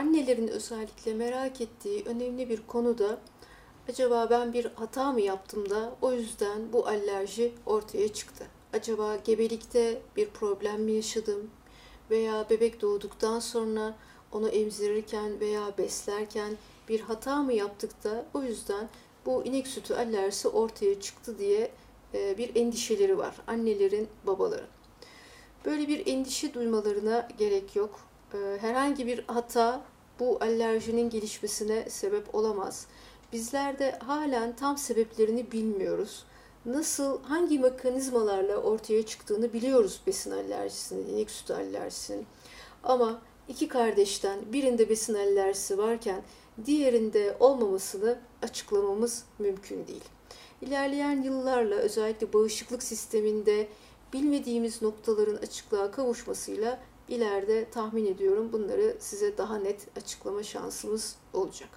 annelerin özellikle merak ettiği önemli bir konu da acaba ben bir hata mı yaptım da o yüzden bu alerji ortaya çıktı. Acaba gebelikte bir problem mi yaşadım veya bebek doğduktan sonra onu emzirirken veya beslerken bir hata mı yaptık da o yüzden bu inek sütü alerjisi ortaya çıktı diye e, bir endişeleri var annelerin, babaların. Böyle bir endişe duymalarına gerek yok. E, Herhangi bir hata bu alerjinin gelişmesine sebep olamaz. Bizler de halen tam sebeplerini bilmiyoruz. Nasıl, hangi mekanizmalarla ortaya çıktığını biliyoruz besin alerjisinin, inek sütü alerjisinin. Ama iki kardeşten birinde besin alerjisi varken diğerinde olmamasını açıklamamız mümkün değil. İlerleyen yıllarla özellikle bağışıklık sisteminde bilmediğimiz noktaların açıklığa kavuşmasıyla ileride tahmin ediyorum bunları size daha net açıklama şansımız olacak.